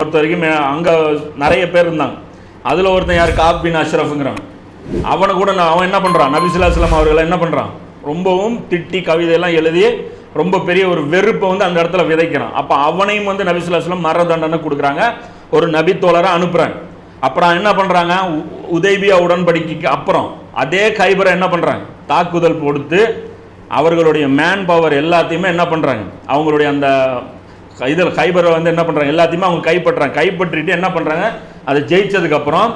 பொறுத்த வரைக்கும் அங்கே நிறைய பேர் இருந்தாங்க. அதில் ஒருத்தன் யார்? காப் பின் அஷ்ரஃப்ங்கிறான் அவனை கூட நான் அவன் என்ன பண்ணுறான் நபிசுல்லாஸ்லாம் அவர்களை என்ன பண்ணுறான் ரொம்பவும் திட்டி கவிதையெல்லாம் எழுதி ரொம்ப பெரிய ஒரு வெறுப்பை வந்து அந்த இடத்துல விதைக்கிறான். அப்போ அவனையும் வந்து நபிசுல்லாஸ்லாம் மர தண்டனை கொடுக்குறாங்க. ஒரு நபி தோழரை அனுப்புகிறாங்க அப்புறம் என்ன பண்ணுறாங்க உதய்பியா உடன்படிக்கைக்கு அப்புறம் அதே கைபரை என்ன பண்ணுறாங்க தாக்குதல் கொடுத்து அவர்களுடைய மேன் பவர் எல்லாத்தையுமே என்ன பண்ணுறாங்க அவங்களுடைய அந்த இதில் கைபரை வந்து என்ன பண்ணுறாங்க எல்லாத்தையுமே அவங்க கைப்பற்றுறாங்க. கைப்பற்றிட்டு என்ன பண்ணுறாங்க அதை ஜெயிச்சதுக்கப்புறம்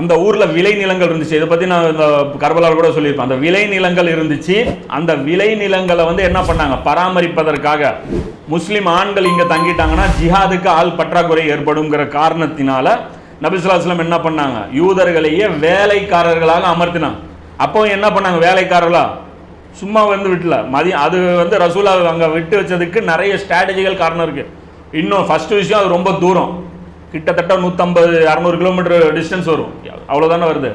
அந்த ஊரில் விளை நிலங்கள் இருந்துச்சு. இதை பற்றி நான் இந்த கர்பலால் கூட சொல்லியிருப்பேன். அந்த விளை நிலங்கள் இருந்துச்சு. அந்த விளை நிலங்களை வந்து என்ன பண்ணாங்க? பராமரிப்பதற்காக முஸ்லீம் ஆண்கள் இங்கே தங்கிட்டாங்கன்னா ஜிஹாதுக்கு ஆள் பற்றாக்குறை ஏற்படுங்கிற காரணத்தினால நபிசுல்லாஸ்லம் என்ன பண்ணாங்க? யூதர்களையே வேலைக்காரர்களாக அமர்த்தினாங்க. அப்போ என்ன பண்ணாங்க? வேலைக்காரர்களா? சும்மா வந்து விட்டல. மதியம் அது வந்து ரசூலா அங்கே விட்டு வச்சதுக்கு நிறைய ஸ்ட்ராட்டஜிக்கல் காரணம் இருக்குது இன்னும் ஃபஸ்ட்டு விஷயம் அது ரொம்ப தூரம். கிட்டத்தட்ட நூற்றம்பது இரநூறு கிலோமீட்டர் டிஸ்டன்ஸ் வரும். அவ்வளோதானே வருது?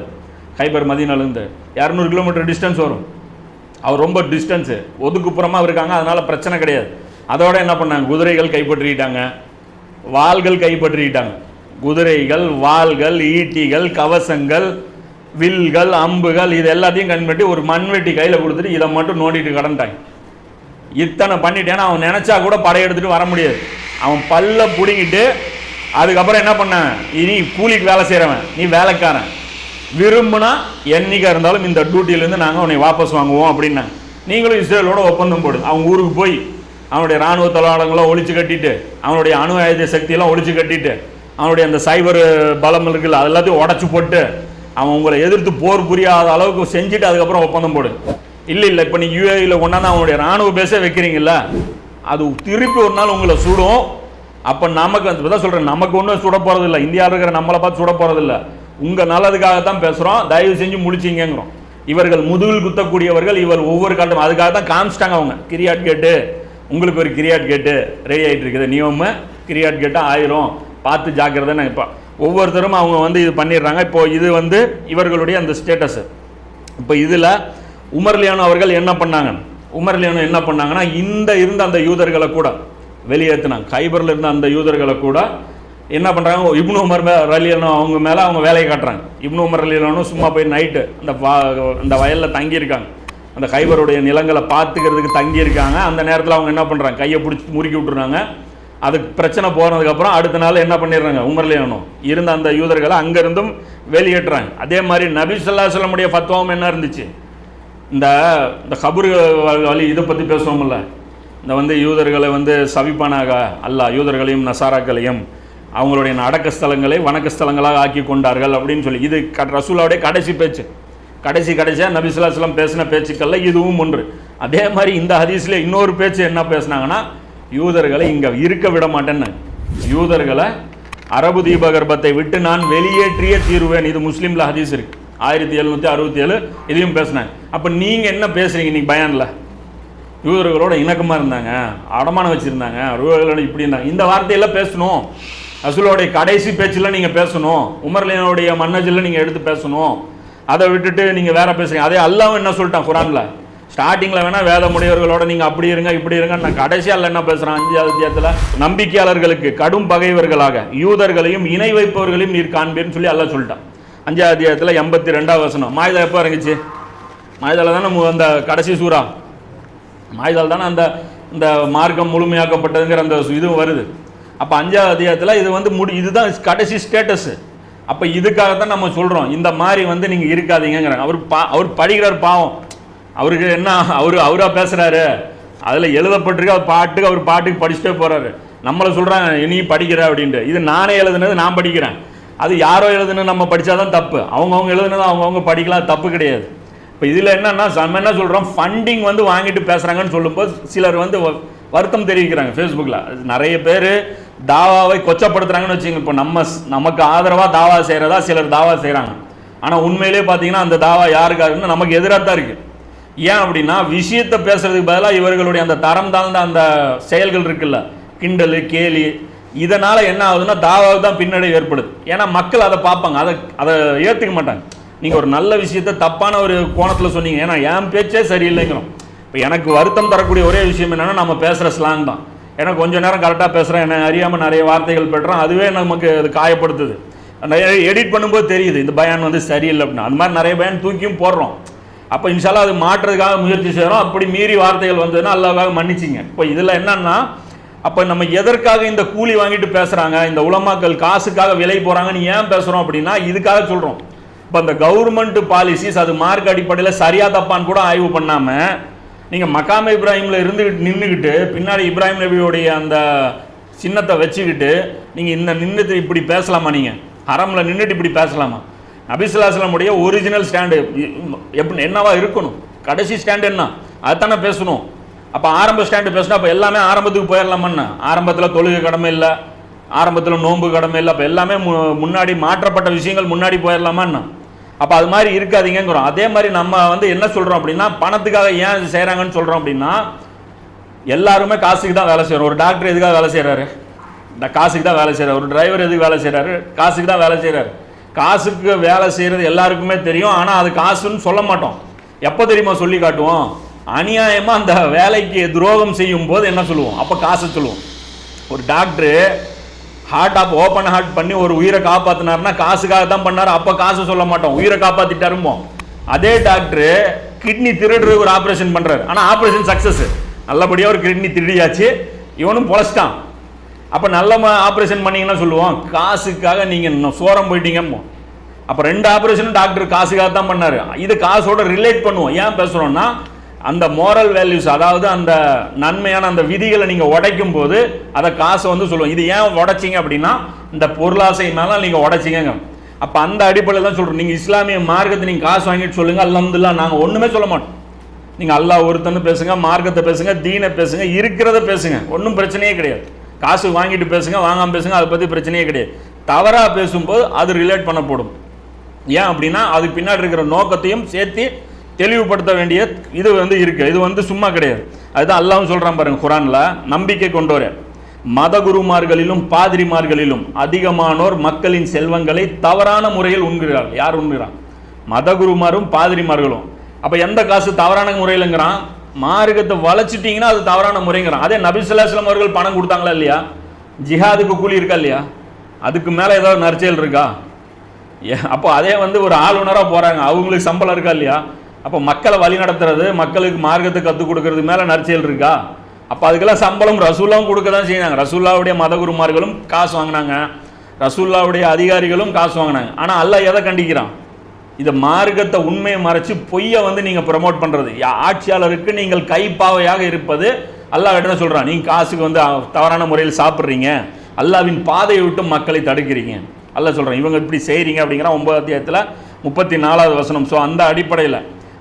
ஹைபர் மதினாலேருந்து இரநூறு கிலோமீட்டர் டிஸ்டன்ஸ் வரும். அவர் ரொம்ப டிஸ்டன்ஸு ஒதுக்குப்புறமாக இருக்காங்க அதனால் பிரச்சனை கிடையாது. அதோட என்ன பண்ணாங்க? குதிரைகள் கைப்பற்றிக்கிட்டாங்க வாள்கள் கைப்பற்றிக்கிட்டாங்க குதிரைகள் வாள்கள் ஈட்டிகள் கவசங்கள் வில்கள் அம்புகள் இது எல்லாத்தையும் கண்பட்டி ஒரு மண்வெட்டி கையில் கொடுத்துட்டு இதை மட்டும் நோண்டிட்டு கடந்துட்டாங்க இத்தனை பண்ணிட்டேன்னா அவன் நினச்சா கூட படையெடுத்துட்டு வர முடியாது. அவன் பல்ல பிடுங்கிட்டு அதுக்கப்புறம் என்ன பண்ண இனி கூலிக்கு வேலை செய்கிறவன் நீ வேலைக்காரன். விரும்புனா என்னைக்கா இருந்தாலும் இந்த டியூட்டியிலேருந்து நாங்கள் உன்னை வாபஸ் வாங்குவோம் அப்படின்னாங்க நீங்களும் இஸ்ரேலோட ஒப்பந்தம் போடு. அவங்க ஊருக்கு போய் அவனுடைய இராணுவ தளவாடங்களை ஒழிச்சு கட்டிட்டு அவனுடைய அணு ஆயுத சக்தியெல்லாம் ஒழிச்சு கட்டிட்டு அவனுடைய அந்த சைபர் பலம் இருக்குல்ல அது எல்லாத்தையும் உடச்சி போட்டு அவன் உங்களை எதிர்த்து போர் புரியாத அளவுக்கு செஞ்சுட்டு அதுக்கப்புறம் ஒப்பந்தம் போடு. இல்லை இல்லை இப்போ நீங்கள் யூஏயில் கொண்டாந்து அவனுடைய இராணுவ பேச வைக்கிறீங்கல்ல? அது திருப்பி ஒரு நாள் உங்களை சுடும். அப்போ நமக்கு அந்த தான் சொல்கிறேன் நமக்கு ஒன்றும் சுட போகிறது இல்லை இந்தியாவில் இருக்கிற நம்மளை பார்த்து சுட போகிறது இல்லை உங்கள் நல்லதுக்காகத்தான் பேசுகிறோம் தயவு செஞ்சு முடிச்சிங்கிறோம் இவர்கள் முதுகில் குத்தக்கூடியவர்கள் இவர் ஒவ்வொரு காட்டும் அதுக்காக தான் காமிச்சிட்டாங்க அவங்க. கிரியாட் கேட்டு உங்களுக்கு ஒரு கிரியாட் கேட்டு ரெடி ஆகிட்டு இருக்குது. நியமம் கிரியாட் கேட்டால் ஆயிரும். பார்த்து ஜாக்கிரதைன்னு இப்போ ஒவ்வொருத்தரும் அவங்க வந்து இது பண்ணிடுறாங்க. இப்போது இது வந்து இவர்களுடைய அந்த ஸ்டேட்டஸு இப்போ இதில் உமர்லியானோ அவர்கள் என்ன பண்ணாங்க? உமர்லியானோ என்ன பண்ணாங்கன்னா இந்த இருந்த அந்த யூதர்களை கூட வெளியேற்றினாங்க. கைபரில் இருந்த அந்த யூதர்களை கூட என்ன பண்ணுறாங்க இப்னு உமர் மே ரலியனும் அவங்க மேலே அவங்க வேலையை காட்டுறாங்க. இப்னு உமர் ரலியனும் சும்மா போய் நைட்டு அந்த அந்த வயலில் தங்கியிருக்காங்க. அந்த கைபருடைய நிலங்களை பார்த்துக்கிறதுக்கு தங்கியிருக்காங்க. அந்த நேரத்தில் அவங்க என்ன பண்ணுறாங்க கையை பிடிச்சி முறுக்கி விட்டுறாங்க அதுக்கு பிரச்சனை போனதுக்கப்புறம் அடுத்த நாள் என்ன பண்ணிடுறாங்க? உமர்லியானும் இருந்த அந்த யூதர்களை அங்கேருந்தும் வெளியேற்றுறாங்க. அதே மாதிரி நபி சொல்லா சொல்லமுடைய ஃபத்வாவும் என்ன இருந்துச்சு? இந்த இந்த கபரு வழி இதை பற்றி பேசுவோம்ல. இந்த வந்து யூதர்களை வந்து சவிப்பானாக அல்ல யூதர்களையும் நசாராக்களையும் அவங்களுடைய அடக்க ஸ்தலங்களை வணக்க ஸ்தலங்களாக ஆக்கி கொண்டார்கள் அப்படின்னு சொல்லி. இது க ரசூலாவுடைய கடைசி பேச்சு. கடைசி கடைசியாக நபி பேசின பேச்சுக்கள்ல இதுவும் ஒன்று. அதே மாதிரி இந்த ஹதீஸில் இன்னொரு பேச்சு என்ன பேசுனாங்கன்னா யூதர்களை இங்கே இருக்க விட மாட்டேன்னு. யூதர்களை அரபு தீபகற்பத்தை விட்டு நான் வெளியேற்றிய தீருவேன் இது முஸ்லீம்ல ஹதீஸ் இருக்கு. ஆயிரத்தி எழுநூற்றி அறுபத்தி ஏழு இதையும் பேசினேன். அப்போ நீங்கள் என்ன பேசுறீங்க இன்னைக்கு பயனில்? யூதர்களோட இணக்கமாக இருந்தாங்க அடமானம் வச்சுருந்தாங்க யூதர்களோட இப்படி இருந்தாங்க. இந்த வார்த்தையெல்லாம் பேசணும். ரசூலோடைய கடைசி பேச்சில் நீங்கள் பேசணும். உமர்லியனுடைய மன்னஜில் நீங்கள் எடுத்து பேசணும். அதை விட்டுட்டு நீங்கள் வேற பேசுறீங்க. அதே அல்லாவும் என்ன சொல்லிட்டான் குரானில்? ஸ்டார்டிங்கில் வேணால் வேத முடியவர்களோட நீங்கள் அப்படி இருங்க இப்படி இருங்க நான் கடைசியால் என்ன பேசுகிறேன் அஞ்சாவது அத்தியாயத்தில் நம்பிக்கையாளர்களுக்கு கடும் பகைவர்களாக யூதர்களையும் இணை வைப்பவர்களையும் நீர் காண்பேன்னு சொல்லி எல்லாம் சொல்லிட்டான். அஞ்சாவது அத்தியாயத்தில் எண்பத்தி ரெண்டாவது வசனம். மாயுதா எப்போ இறங்குச்சு? மாயுதாவில் தானே அந்த கடைசி சூறா? மாயுதால் தானே அந்த இந்த மார்க்கம் முழுமையாக்கப்பட்டதுங்கிற அந்த இதுவும் வருது. அப்போ அஞ்சாவது அத்தியாயத்தில் இது வந்து முடி இதுதான் கடைசி ஸ்டேட்டஸ் அப்போ இதுக்காக தான் நம்ம சொல்கிறோம் இந்த மாதிரி வந்து நீங்கள் இருக்காதீங்கங்கிறாங்க அவர் பா அவர் படிக்கிறார் பாவம். அவருக்கு என்ன அவர் அவராக பேசுகிறாரு அதில் எழுதப்பட்டிருக்கு அவர் பாட்டுக்கு அவர் பாட்டுக்கு படிச்சுட்டே போகிறாரு நம்மளை சொல்கிறாங்க இனி படிக்கிற அப்படின்ட்டு. இது நானே எழுதுனது நான் படிக்கிறேன். அது யாரோ எழுதுனது நம்ம படித்தாதான் தப்பு. அவங்கவுங்க எழுதுனது அவங்கவுங்க படிக்கலாம் தப்பு கிடையாது. இப்போ இதில் என்னன்னா நம்ம என்ன சொல்கிறோம் ஃபண்டிங் வந்து வாங்கிட்டு பேசுகிறாங்கன்னு சொல்லும்போது சிலர் வந்து வ- வருத்தம் தெரிவிக்கிறாங்க ஃபேஸ்புக்கில் நிறைய பேர் தாவாவை கொச்சப்படுத்துகிறாங்கன்னு வச்சுங்க இப்போ நம்ம நமக்கு ஆதரவாக தாவா செய்கிறதா சிலர் தாவா செய்கிறாங்க ஆனால் உண்மையிலே பார்த்தீங்கன்னா அந்த தாவா யாருக்காருன்னு நமக்கு எதிராக தான் இருக்குது ஏன் அப்படின்னா விஷயத்தை பேசுறதுக்கு பதிலாக இவர்களுடைய அந்த தரம் தாழ்ந்த அந்த செயல்கள் இருக்குல்ல கிண்டல் கேலி இதனால் என்ன ஆகுதுன்னா தாவாவுக்கு தான் பின்னடைவு ஏற்படுது. ஏன்னா மக்கள் அதை பார்ப்பாங்க. அதை அதை ஏற்றுக்க மாட்டாங்க. நீங்கள் ஒரு நல்ல விஷயத்த தப்பான ஒரு கோணத்தில் சொன்னீங்க. ஏன்னா என் பேச்சே சரியில்லைங்கிறோம். இப்போ எனக்கு வருத்தம் தரக்கூடிய ஒரே விஷயம் என்னென்னா நம்ம பேசுகிற ஸ்லாங் தான். ஏன்னா கொஞ்ச நேரம் கரெக்டாக பேசுகிறேன் என்ன அறியாமல் நிறைய வார்த்தைகள் பெற்றோம் அதுவே நமக்கு அது காயப்படுத்துது. எடிட் பண்ணும்போது தெரியுது. இந்த பயான் வந்து சரியில்லை அப்படின்னு. அந்த மாதிரி நிறைய பயன் தூக்கியும் போடுறோம். அப்போ இன்ஷால்லா அது மாற்றுறதுக்காக முயற்சி செய்கிறோம் அப்படி மீறி வார்த்தைகள் வந்ததுன்னா அல்லாவுக்காக மன்னிச்சிங்க. இப்போ இதில் என்னன்னா அப்போ நம்ம எதற்காக இந்த கூலி வாங்கிட்டு பேசுகிறாங்க இந்த உலமாக்கள் காசுக்காக விலை போகிறாங்கன்னு ஏன் பேசுகிறோம் அப்படின்னா இதுக்காக சொல்கிறோம் இப்போ இந்த கவர்மெண்ட் பாலிசிஸ் அது மார்க் அடிப்படையில் சரியா தப்பான்னு கூட ஆய்வு பண்ணாமல் நீங்கள் மக்காம இப்ராஹிமில் இருந்துக்கிட்டு நின்றுக்கிட்டு பின்னாடி இப்ராஹிம் நபியோடைய அந்த சின்னத்தை வச்சுக்கிட்டு நீங்கள் இந்த நின்றுட்டு இப்படி பேசலாமா நீங்கள் ஹரமில் நின்றுட்டு இப்படி பேசலாமா? நபிசுல்லாஸ்லமுடைய ஒரிஜினல் ஸ்டாண்டு எப்படி என்னவா இருக்கணும்? கடைசி ஸ்டாண்டு என்ன? அதுதானே பேசணும். அப்போ ஆரம்ப ஸ்டாண்டு பேசணும் அப்போ எல்லாமே ஆரம்பத்துக்கு போயிடலாமண்ணா ஆரம்பத்தில் தொழுகை கடமை இல்லை. ஆரம்பத்தில் நோன்பு கடமை இல்லை. அப்போ எல்லாமே மு- முன்னாடி மாற்றப்பட்ட விஷயங்கள் முன்னாடி போயிடலாமான்னு அப்போ அது மாதிரி இருக்காதீங்கிறோம் அதே மாதிரி நம்ம வந்து என்ன சொல்கிறோம் அப்படின்னா பணத்துக்காக ஏன் செய்கிறாங்கன்னு சொல்கிறோம் அப்படின்னா எல்லாருமே காசுக்கு தான் வேலை செய்கிறோம் ஒரு டாக்டர் எதுக்காக வேலை செய்கிறாரு இந்த காசுக்கு தான் வேலை செய்கிறார் ஒரு டிரைவர் எதுக்கு வேலை செய்கிறாரு காசுக்கு தான் வேலை செய்கிறாரு காசுக்கு வேலை செய்கிறது எல்லாருக்குமே தெரியும் ஆனால் அது காசுன்னு சொல்ல மாட்டோம். எப்போ தெரியுமா சொல்லி காட்டுவோம்? அநியாயமாக அந்த வேலைக்கு துரோகம் செய்யும் போது என்ன சொல்லுவோம்? அப்போ காசு சொல்லுவோம். ஒரு doctor heart of open heart பண்ணி ஒரு உயிரை காப்பாற்றினார்னா காசுக்காக தான் பண்ணார் அப்போ காசு சொல்ல மாட்டோம். உயிரை காப்பாத்திட்டாருமோ அதே டாக்டரு கிட்னி திருடுறது ஒரு ஆப்ரேஷன் பண்ணுறாரு ஆனால் ஆப்ரேஷன் சக்ஸஸ் நல்லபடியாக ஒரு கிட்னி திருடியாச்சு. இவனும் பொழைச்சிட்டான். அப்போ நல்ல ஆப்ரேஷன் பண்ணீங்கன்னா சொல்லுவோம். காசுக்காக நீங்கள் இன்னும் சோரம் போயிட்டீங்கம்மோ. அப்போ ரெண்டு ஆப்ரேஷனும் டாக்டர் காசுக்காக தான் பண்ணார். இது காசோட ரிலேட் பண்ணுவோம். ஏன் பேசுகிறோன்னா அந்த மோரல் வேல்யூஸ் அதாவது அந்த நன்மையான அந்த விதிகளை நீங்கள் உடைக்கும் போது அதை காசை வந்து சொல்லுவோம். இது ஏன் உடைச்சிங்க அப்படின்னா இந்த பொருளாசை மேலே நீங்கள் உடைச்சிங்க அப்போ அந்த அடிப்படையில் தான் சொல்கிறோம் நீங்கள் இஸ்லாமிய மார்க்கத்தை நீங்கள் காசு வாங்கிட்டு சொல்லுங்கள் அல்ஹம்துலில்லாஹ் நாங்கள் ஒன்றுமே சொல்ல மாட்டோம். நீங்கள் அல்லாஹ் ஒருத்தன்னு பேசுங்க மார்க்கத்தை பேசுங்க தீனை பேசுங்க இருக்கிறத பேசுங்க. ஒன்றும் பிரச்சனையே கிடையாது. காசு வாங்கிட்டு பேசுங்க வாங்காமல் பேசுங்க அதை பற்றி பிரச்சனையே கிடையாது. தவறாக பேசும்போது அது ரிலேட் பண்ணப்படும். ஏன் அப்படின்னா அதுக்கு பின்னாடி இருக்கிற நோக்கத்தையும் சேர்த்து தெளிவுபடுத்த வேண்டிய இது வந்து இருக்குது இது வந்து சும்மா கிடையாது. அதுதான் அல்லாஹ்வும் சொல்கிறான் பாருங்க குரானில் நம்பிக்கை கொண்டோரே. மதகுருமார்களிலும் பாதிரிமார்களிலும் அதிகமானோர் மக்களின் செல்வங்களை தவறான முறையில் உண்கிறார் யார் உண்கிறான்? மதகுருமாரும் பாதிரிமார்களும். அப்போ எந்த காசு தவறான முறையிலங்கிறான்? மார்க்கத்தை வளைச்சிட்டீங்கன்னா அது தவறான முறைங்கிறான். அதே நபிசுல்லாஸ்லாம் அவர்கள் பணம் கொடுத்தாங்களா இல்லையா? ஜிஹாதுக்கு கூலி இருக்கா இல்லையா? அதுக்கு மேலே ஏதாவது நற்செயல் இருக்கா? ஏ- அப்போ அதே வந்து ஒரு ஆளுநராக போகிறாங்க அவங்களுக்கு சம்பளம் இருக்கா இல்லையா? அப்போ மக்களை வழி நடத்துறது மக்களுக்கு மார்க்கத்தை கற்றுக் கொடுக்கறது மேலே நற்செயல் இருக்கா? அப்போ அதுக்கெல்லாம் சம்பளம் ரசூல்லாவும் கொடுக்க தான் செய்யினாங்க ரசூல்லாவுடைய மதகுருமார்களும் காசு வாங்கினாங்க. ரசூல்லாவுடைய அதிகாரிகளும் காசு வாங்கினாங்க. ஆனால் அல்ல எதை கண்டிக்கிறான்? இதை மார்க்கத்தை உண்மையை மறைச்சு பொய்யை வந்து நீங்க ப்ரமோட் பண்றது. ஆட்சியாளருக்கு நீங்கள் கைப்பாவையாக இருப்பது அல்லாஹ் என்ன சொல்றான். நீங்க காசுக்கு வந்து தவறான முறையில் சாப்பிட்றீங்க. அல்லாவின் பாதையை விட்டு மக்களை தடுக்கிறீங்க. அல்ல சொல்கிறேன் இவங்க இப்படி செய்கிறீங்க அப்படிங்கிற ஒன்பது அத்தியாயத்தில் முப்பத்தி நாலாவது வசனம். ஸோ அந்த அடிப்படையில்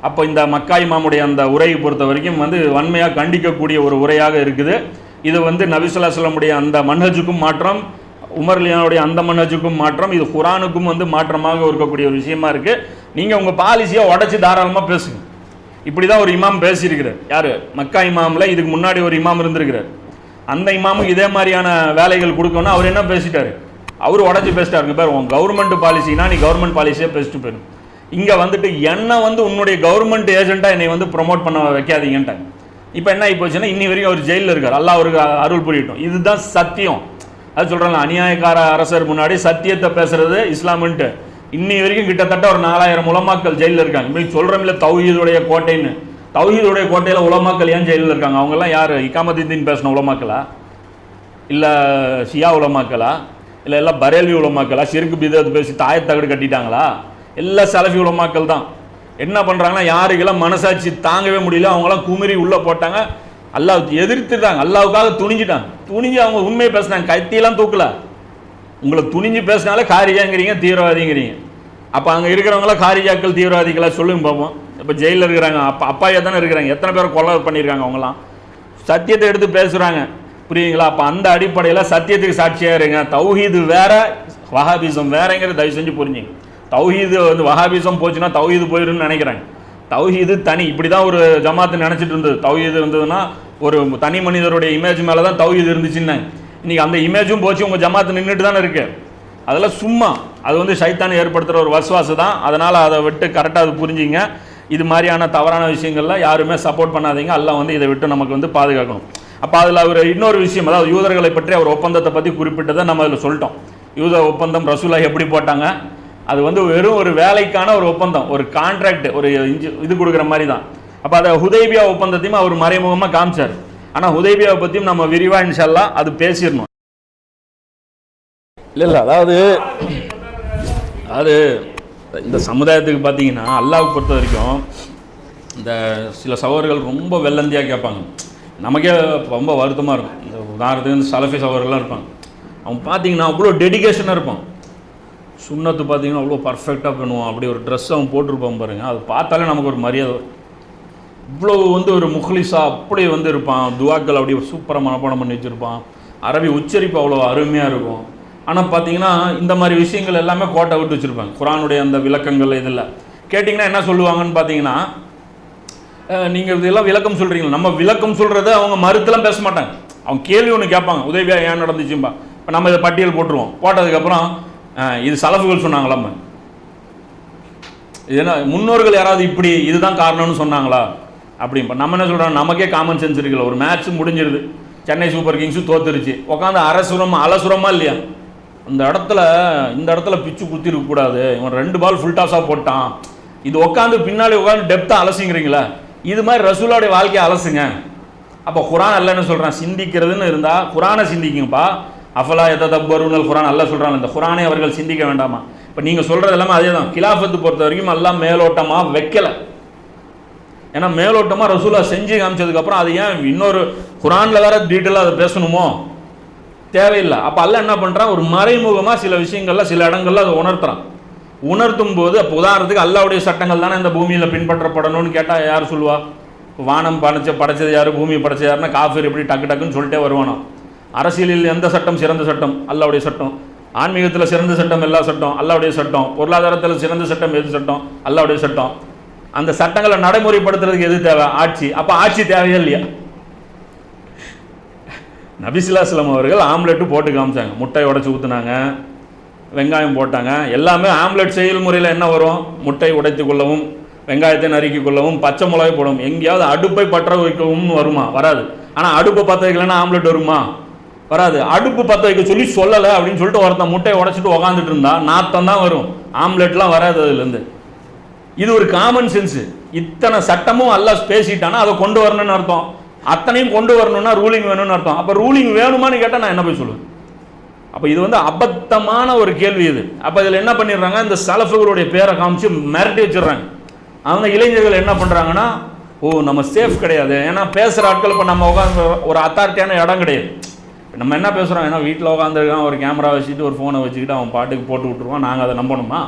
அப்போ இந்த மக்காய் மாமுடைய அந்த உரையை பொறுத்த வரைக்கும் வந்து வன்மையாக கண்டிக்கக்கூடிய ஒரு உரையாக இருக்குது. இது வந்து நபிசுல்லா சொல்லமுடைய அந்த மன்ஹஜுக்கும் மாற்றம் உமர்லியானுடைய அந்த மன்னஜுக்கும் மாற்றம் இது குரானுக்கும் வந்து மாற்றமாக இருக்கக்கூடிய ஒரு விஷயமா இருக்கு. நீங்க உங்க பாலிசியை உடச்சி தாராளமா பேசுங்க. இப்படிதான் ஒரு இமாம் பேசியிருக்கிறார். யாரு? மக்கா இமாம்ல இதுக்கு முன்னாடி ஒரு இமாம் இருந்திருக்கிறார். அந்த இமாமுக்கு இதே மாதிரியான வேலைகள் கொடுக்கணும்னா அவர் என்ன பேசிட்டாரு? அவர் உடச்சி பேசிட்டாருங்க பேர் உன் கவர்மெண்ட் பாலிசினா நீ கவர்மெண்ட் பாலிசியே பேசிட்டு போயிடும் இங்க வந்துட்டு என்ன வந்து உன்னுடைய கவர்மெண்ட் ஏஜென்ட்டா என்னை வந்து ப்ரொமோட் பண்ண வைக்காதீங்கன்ட்டாங்க. இப்போ என்ன ஆகி போச்சுன்னா இன்னி வரைக்கும் அவர் ஜெயிலில் இருக்கார். அல்லாஹ் அவருக்கு அருள் புரியட்டும். இதுதான் சத்தியம். அது சொல்கிறாங்க அநியாயக்கார அரசர் முன்னாடி சத்தியத்தை பேசுறது இஸ்லாம்ன்ட்டு. இன்னி வரைக்கும் கிட்டத்தட்ட ஒரு நாலாயிரம் உலமாக்கள் ஜெயிலில் இருக்காங்க. இப்படி சொல்கிறோம்ல தௌஹீதுடைய கோட்டைன்னு. தௌஹீதுடைய கோட்டையில் உலமாக்கள் ஏன் ஜெயிலில் இருக்காங்க? அவங்கெல்லாம் யார்? இக்காமதீன் பேசின உலமாக்களா? இல்லை ஷியா உலமாக்களா? இல்லை எல்லாம் பரேல்வி உலமாக்களா? சிறுக்கு பிதத்து பேசி தாயத்தகடு கட்டிட்டாங்களா? எல்லாம் செலவி உலமாக்கள் தான். என்ன பண்ணுறாங்கன்னா யாருக்கெல்லாம் மனசாட்சி தாங்கவே முடியல அவங்களாம் குமிரி உள்ளே போட்டாங்க. அல்லாஹ் எதிர்த்துட்டாங்க. அல்லாவுக்காக துணிஞ்சிட்டாங்க. துணிஞ்சு அவங்க உண்மையை பேசினாங்க. கத்தியெல்லாம் தூக்கல. உங்களை துணிஞ்சு பேசினாலே காரியாங்கிறீங்க தீவிரவாதிங்கிறீங்க. அப்போ அங்கே இருக்கிறவங்களாம் காரியாக்கள் தீவிரவாதிகளா சொல்லுங்க பார்ப்போம் இப்போ ஜெயிலில் இருக்கிறாங்க. அப்பா அப்பாயா தானே இருக்கிறாங்க. எத்தனை பேர் கொலை பண்ணியிருக்காங்க அவங்களாம் சத்தியத்தை எடுத்து பேசுகிறாங்க புரியுங்களா அப்போ அந்த அடிப்படையில் சத்தியத்துக்கு சாட்சியாக இருங்க. தௌஹீது வேற வஹாபிசம் வேறங்கிறத தயவு செஞ்சு புரிஞ்சுங்க. தௌஹீது வந்து வஹாபிசம் போச்சுன்னா தௌஹீது போயிருன்னு நினைக்கிறாங்க. தௌஹீது தனி. இப்படி தான் ஒரு ஜமாத்து நினச்சிட்டு இருந்தது. தௌஹீது இருந்ததுன்னா ஒரு தனி மனிதருடைய இமேஜ் மேலே தான் தௌஹீது இருந்துச்சுன்னு. இன்னைக்கு அந்த இமேஜும் போச்சு உங்கள் ஜமாத்து நின்றுட்டு தானே இருக்கு. அதெல்லாம் சும்மா அது வந்து சைத்தான் ஏற்படுத்துகிற ஒரு வசுவாசு தான் அதனால் அதை விட்டு கரெக்டாக அது புரிஞ்சிங்க. இது மாதிரியான தவறான விஷயங்கள்லாம் யாருமே சப்போர்ட் பண்ணாதீங்க. எல்லாம் வந்து இதை விட்டு நமக்கு வந்து பாதுகாக்கணும். அப்போ அதில் அவர் இன்னொரு விஷயம் அதாவது யூதர்களை பற்றி அவர் ஒப்பந்தத்தை பற்றி குறிப்பிட்டதை நம்ம அதில் சொல்லிட்டோம். யூத ஒப்பந்தம் ரசூலா எப்படி போட்டாங்க? அது வந்து வெறும் ஒரு வேலைக்கான ஒரு ஒப்பந்தம் ஒரு கான்ட்ராக்ட் ஒரு இன்ஜி இது கொடுக்குற மாதிரி தான் அப்போ அதை ஹுதைபியா ஒப்பந்தத்தையும் அவர் மறைமுகமாக காமிச்சார். ஆனால் ஹுதைபியாவை பற்றியும் நம்ம விரிவாக இன்ஷால்லா அது பேசிடணும். இல்லை இல்லை அதாவது அதாவது இந்த சமுதாயத்துக்கு பார்த்தீங்கன்னா அல்லாஹ் பொறுத்த வரைக்கும் இந்த சில சகோதரர்கள் ரொம்ப வெள்ளந்தியாக கேட்பாங்க. நமக்கே ரொம்ப வருத்தமாக இருக்கும். இந்த உதாரணத்துக்கு இந்த சலஃபி சகோதரர்கள்லாம் இருப்பாங்க. அவங்க பார்த்தீங்கன்னா அவ்வளோ டெடிக்கேஷனாக இருப்பான் சுண்ணத்து பார்த்தீங்கன்னா அவ்வளோ பர்ஃபெக்டாக பண்ணுவான். அப்படி ஒரு ட்ரெஸ் அவன் போட்டிருப்பான் பாருங்கள் அது பார்த்தாலே நமக்கு ஒரு மரியாதை இவ்வளோ வந்து ஒரு முஹ்லிஸா அப்படியே வந்து இருப்பான். துவாக்கள் அப்படி சூப்பராக மனப்பாடம் பண்ணி வச்சுருப்பான். அரபி உச்சரிப்பு அவ்வளோ அருமையாக இருக்கும். ஆனால் பார்த்தீங்கன்னா இந்த மாதிரி விஷயங்கள் எல்லாமே கோட்டை விட்டு வச்சுருப்பாங்க. குரானுடைய அந்த விளக்கங்கள் இதில். கேட்டிங்கன்னா என்ன சொல்லுவாங்கன்னு பார்த்தீங்கன்னா நீங்கள் இதெல்லாம் விளக்கம் சொல்கிறீங்களா நம்ம விளக்கம் சொல்கிறத அவங்க மறுத்தெல்லாம் பேச மாட்டாங்க. அவங்க கேள்வி ஒன்று கேட்பாங்க. உதவியாக ஏன் நடந்துச்சும்பா? இப்போ நம்ம இதை பட்டியல் போட்டுருவோம். போட்டதுக்கப்புறம் இது சலஃபுகள் சொன்னாங்களாம் இது என்ன முன்னோர்கள் யாராவது இப்படி இதுதான் காரணம்னு சொன்னாங்களா? அப்படிம்பா. நம்ம என்ன சொல்கிறோம் நமக்கே காமன் சென்ஸ் இருக்குல்ல. ஒரு மேட்ச் முடிஞ்சிருது. சென்னை சூப்பர் கிங்ஸும் தோத்துருச்சு. உட்காந்து அரசுரமா அலசுரமா இல்லையா? இந்த இடத்துல இந்த இடத்துல பிச்சு குத்திருக்கக்கூடாது இவன் ரெண்டு பால் ஃபுல் டாஸாக போட்டான். இது உட்காந்து பின்னாடி உட்காந்து டெப்த்தாக அலசுங்கிறீங்களா இது மாதிரி ரசூலோடைய வாழ்க்கையை அலசுங்க. அப்போ குரான் அல்லன்னு சொல்கிறான் சிந்திக்கிறதுன்னு இருந்தால் குரானை சிந்திக்குங்கப்பா. அஃபலா எத்த தப்பருன்னு குரான் அல்ல சொல்கிறாங்க இந்த குரானை அவர்கள் சிந்திக்க வேண்டாமா? இப்போ நீங்கள் சொல்கிறது எல்லாமே அதே தான் கிலாஃபத்து பொறுத்த வரைக்கும் எல்லாம் மேலோட்டமாக வைக்கலை. ஏன்னா மேலோட்டமாக ரசூலா செஞ்சு காமிச்சதுக்கப்புறம் அது ஏன் இன்னொரு குரானில் வேற டீட்டெயிலாக அதை பேசணுமோ? தேவையில்லை. அப்போ அல்ல என்ன பண்ணுறான் ஒரு மறைமுகமாக சில விஷயங்கள்லாம் சில இடங்கள்ல அதை உணர்த்துறான். உணர்த்தும் போது அப்போ உதாரணத்துக்கு அல்லாவுடைய சட்டங்கள் தானே இந்த பூமியில் பின்பற்றப்படணும்னு கேட்டால் யார் சொல்லுவா? வானம் படைச்ச படைச்சது யார்? பூமி படைச்சது யாருன்னா காஃபீர் எப்படி டக்கு டக்குன்னு சொல்லிட்டே வருவானோ? அரசியலில் எந்த சட்டம் சிறந்த சட்டம்? அல்லாவுடைய சட்டம். ஆன்மீகத்தில் சிறந்த சட்டம் எல்லா சட்டம்? அல்லாவுடைய சட்டம். பொருளாதாரத்தில் சிறந்த சட்டம் எது சட்டம்? அல்லாவுடைய சட்டம். அந்த சட்டங்களை நடைமுறைப்படுத்துறதுக்கு எது தேவை? ஆட்சி. அப்போ ஆட்சி தேவையா இல்லையா? நபிசிலாஸ்லம் அவர்கள் ஆம்லெட்டு போட்டு காமிச்சாங்க. முட்டை உடச்சி ஊற்றுனாங்க வெங்காயம் போட்டாங்க. எல்லாமே ஆம்லெட் செயல்முறையில் என்ன வரும்? முட்டை உடைத்து கொள்ளவும் வெங்காயத்தை நறுக்கி கொள்ளவும் பச்சை மிளகாய் போடவும். எங்கேயாவது அடுப்பை பற்ற வைக்கவும் வருமா? வராது. ஆனால் அடுப்பை பற்ற வைக்கலன்னா ஆம்லெட் வருமா? வராது. அடுப்பு பற்ற வைக்க சொல்லி சொல்லலை அப்படின்னு சொல்லிட்டு ஒருத்தன் முட்டையை உடைச்சிட்டு உக்காந்துட்டு இருந்தா நாத்தம் தான் வரும். ஆம்லெட்லாம் வராது அதுலேருந்து இது ஒரு காமன் சென்ஸு இத்தனை சட்டமும் அல்லாஹ் பேசிட்டானா அதை கொண்டு வரணும்னு அர்த்தம். அத்தனையும் கொண்டு வரணும்னா ரூலிங் வேணும்னு அர்த்தம். அப்போ ரூலிங் வேணுமான்னு கேட்டால் நான் என்ன போய் சொல்லுவேன்? அப்போ இது வந்து அபத்தமான ஒரு கேள்வி இது. அப்போ இதில் என்ன பண்ணிடுறாங்க? இந்த சலஃபுகளுடைய பேரை காமிச்சு மிரட்டி வச்சிடுறாங்க. அவங்க இளைஞர்கள் என்ன பண்ணுறாங்கன்னா ஓ நம்ம சேஃப் கிடையாது. ஏன்னா பேசுகிற ஆட்கள் இப்போ நம்ம உட்காந்து ஒரு அத்தாரிட்டியான இடம் கிடையாது. நம்ம என்ன பேசுகிறோம் ஏன்னா வீட்டில் உட்காந்துருக்கான் ஒரு கேமரா வச்சுட்டு ஒரு ஃபோனை வச்சுக்கிட்டு அவன் பாட்டுக்கு போட்டு விட்ருவான் நாங்கள் அதை நம்பணுமா?